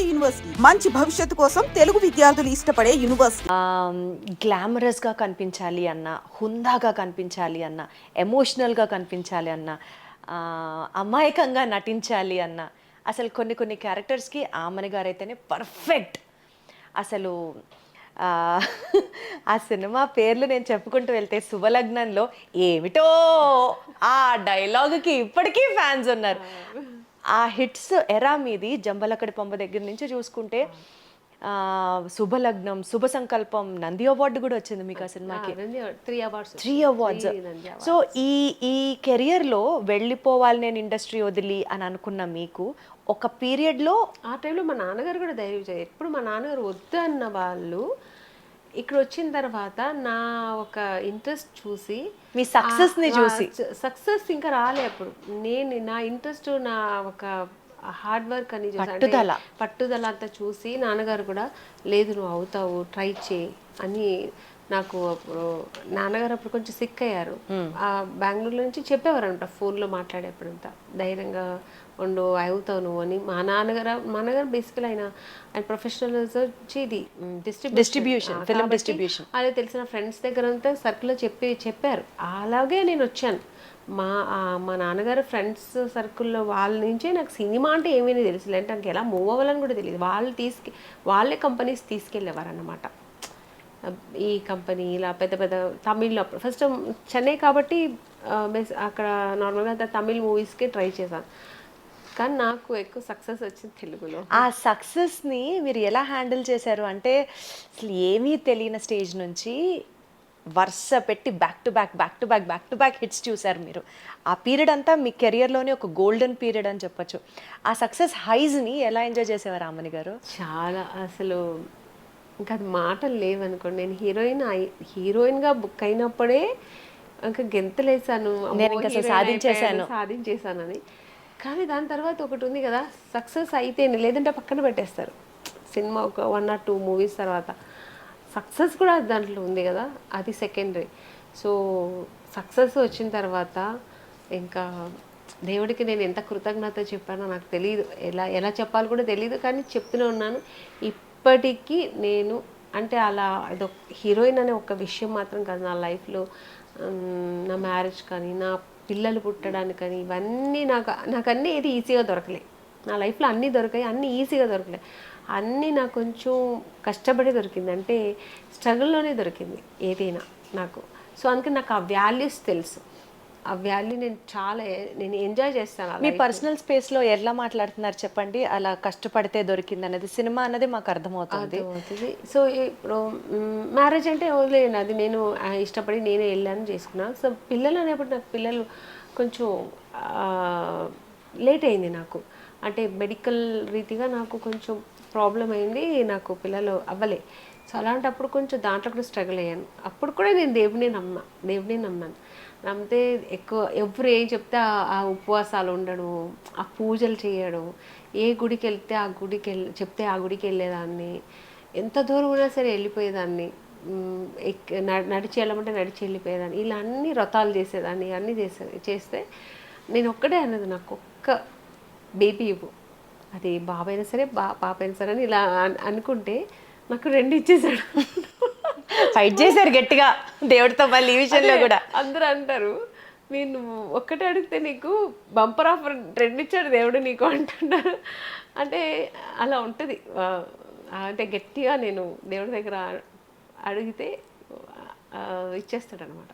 ఇష్టపడే యూనివర్సిటీ. మంచి భవిష్యత్తు కోసం తెలుగు విద్యార్థులు ఇష్టపడే యూనివర్సిటీ. గ్లామరస్గా కనిపించాలి అన్న హుందాగా కనిపించాలి అన్న ఎమోషనల్గా కనిపించాలి అన్న అమాయకంగా నటించాలి అన్న అసలు కొన్ని కొన్ని క్యారెక్టర్స్కి ఆమెని గారు అయితేనే పర్ఫెక్ట్. అసలు ఆ, ఆ సినిమా పేర్లు నేను చెప్పుకుంటూ వెళ్తే శుభలగ్నంలో ఏమిటో ఆ డైలాగుకి ఇప్పటికీ ఫ్యాన్స్ ఉన్నారు. ఆ హిట్స్ ఎరా మీది జంబలకడి పంప దగ్గర నుంచి చూసుకుంటే శుభలగ్నం శుభ సంకల్పం నంది అవార్డు కూడా వచ్చింది మీకు ఆ సినిమాకి. Three awards three awards so ఈ ఈ కెరియర్లో వెళ్ళిపోవాలి నేను ఇండస్ట్రీ వదిలి అని అనుకున్న మీకు ఒక పీరియడ్లో ఆ టైంలో మా నాన్నగారు కూడా ధైర్యం చేయాలి ఎప్పుడు మా నాన్నగారు వద్దు అన్న వాళ్ళు ఇక్కడ వచ్చిన తర్వాత నా ఒక ఇంట్రెస్ట్ చూసి మీ success ని చూసి. సక్సెస్ ఇంకా రాలే అప్పుడు నేను నా ఇంట్రెస్ట్ నా ఒక హార్డ్ వర్క్ అని పట్టుదల. పట్టుదల అంతా చూసి నాన్నగారు కూడా లేదు నువ్వు అవుతావు ట్రై చేయి అని నాకు అప్పుడు నాన్నగారు అప్పుడు కొంచెం సిక్ అయ్యారు. ఆ బెంగళూరు నుంచి చెప్పేవారు అనమాట ఫోన్లో మాట్లాడేప్పుడంతా. ధైర్యంగా ఉండు అవుతావు నువ్వు అని. మా నాన్నగారు మా నాన్నగారు బేసికల్ ఆయన ఆయన ప్రొఫెషనల్ వచ్చి ఇది Distribution, film distribution. అదే తెలిసిన ఫ్రెండ్స్ దగ్గర అంతా సర్కిల్లో చెప్పి చెప్పారు. అలాగే నేను వచ్చాను. మా మా నాన్నగారు ఫ్రెండ్స్ సర్కిల్లో వాళ్ళ నుంచే నాకు సినిమా అంటే ఏమైనా తెలుసు అంటే నాకు ఎలా మూవ్ అవ్వాలని కూడా తెలియదు. వాళ్ళు తీసుకు వాళ్ళే కంపెనీస్ తీసుకెళ్ళేవారు అన్నమాట ఈ కంపెనీ ఇలా పెద్ద పెద్ద తమిళ్ళో ఫస్ట్ చెన్నై కాబట్టి ఆ, అక్కడ నార్మల్గా తమిళ్ మూవీస్కి ట్రై చేశాను. కానీ నాకు ఎక్కువ సక్సెస్ వచ్చింది తెలుగులో. ఆ సక్సెస్ని మీరు ఎలా హ్యాండిల్ చేశారు? అంటే అసలు ఏమీ తెలియని స్టేజ్ నుంచి వరుస పెట్టి back to back back to back back to back hits చూశారు మీరు. ఆ పీరియడ్ అంతా మీ కెరియర్లోనే ఒక గోల్డెన్ పీరియడ్ అని చెప్పొచ్చు. ఆ సక్సెస్ హైజ్ని ఎలా ఎంజాయ్ చేసేవారు రామని గారు? చాలా అసలు ఇంకా అది మాటలు లేవనుకోండి. నేను హీరోయిన్ హీరోయిన్గా బుక్ అయినప్పుడే ఇంకా గెంతలేసాను నేను ఇంకా. అయిపోయాను, సాధించేశానని. కానీ దాని తర్వాత ఒకటి ఉంది కదా సక్సెస్ అయితే లేదంటే పక్కన పెట్టేస్తారు. సినిమా ఒక వన్ ఆర్ టూ మూవీస్ తర్వాత. సక్సెస్ కూడా దాంట్లో ఉంది కదా అది సెకండరీ సో సక్సెస్ వచ్చిన తర్వాత ఇంకా దేవుడికి నేను ఎంత కృతజ్ఞత చెప్పానో నాకు తెలియదు ఎలా ఎలా చెప్పాలో కూడా తెలియదు కానీ చెప్తూనే ఉన్నాను. ఇప్పటికీ నేను అంటే అలా అదొక హీరోయిన్ అనే ఒక విషయం మాత్రం కాదు. నా లైఫ్లో నా మ్యారేజ్ కానీ నా పిల్లలు పుట్టడానికి కానీ ఇవన్నీ నాకు నాకు అన్నీ ఏది ఈజీగా దొరకలే. నా లైఫ్లో అన్నీ దొరికాయి అన్నీ ఈజీగా దొరకలే. అన్నీ నాకు కొంచెం కష్టపడి దొరికింది. అంటే స్ట్రగుల్లోనే దొరికింది ఏదైనా నాకు. సో అందుకని నాకు ఆ వాల్యూస్ తెలుసు. ఆ వాల్యూ నేను చాలా నేను ఎంజాయ్ చేస్తాను మీ పర్సనల్ స్పేస్లో ఎలా మాట్లాడుతున్నారు చెప్పండి? అలా కష్టపడితే దొరికింది అనేది సినిమా అనేది మాకు అర్థమవుతుంది. సో ఇప్పుడు మ్యారేజ్ అంటే వదిలేయండి. అది నేను ఇష్టపడి నేనే వెళ్ళాను చేసుకున్నాను సో పిల్లలు అనేప్పుడు నాకు పిల్లలు కొంచెం లేట్ అయింది నాకు. అంటే మెడికల్ రీతిగా నాకు కొంచెం ప్రాబ్లం అయింది నాకు పిల్లలు అవ్వలే. సో అలాంటప్పుడు కొంచెం దాంట్లో కూడా స్ట్రగుల్ అయ్యాను. అప్పుడు కూడా నేను దేవుడిని నమ్మా దేవుడిని నమ్మాను. నమ్మితే ఎక్కువ ఎవరు ఏం చెప్తే ఆ- ఉపవాసాలు ఉండడం ఆ పూజలు చేయడం. ఏ గుడికి వెళ్తే ఆ గుడికి వెళ్ళి చెప్తే ఆ గుడికి వెళ్ళేదాన్ని. ఎంత దూరం ఉన్నా సరే వెళ్ళిపోయేదాన్ని. న- నడిచి వెళ్ళమంటే నడిచి వెళ్ళిపోయేదాన్ని. ఇలా అన్ని వ్రతాలు చేసేదాన్ని అన్నీ చేసే చేస్తే నేను ఒక్కడే అన్నది నాకు ఒక్క బేబీ ఇవ్వు. అది బాబైనా సరే బా పాప అయినా సరే అని ఇలా అన్- అనుకుంటే నాకు రెండు ఇచ్చేసాడు. ఫైట్ చేశారు గట్టిగా. దేవుడితో మళ్ళీ ఈ విషయంలో కూడా. అందరూ అంటారు నేను ఒక్కటే అడిగితే నీకు బంపర్ ఆఫర్ రెండు ఇచ్చాడు దేవుడు నీకు అంటున్నారు. అంటే అలా ఉంటుంది. అంటే గట్టిగా నేను దేవుడి దగ్గర అడిగితే ఇచ్చేస్తాడు అనమాట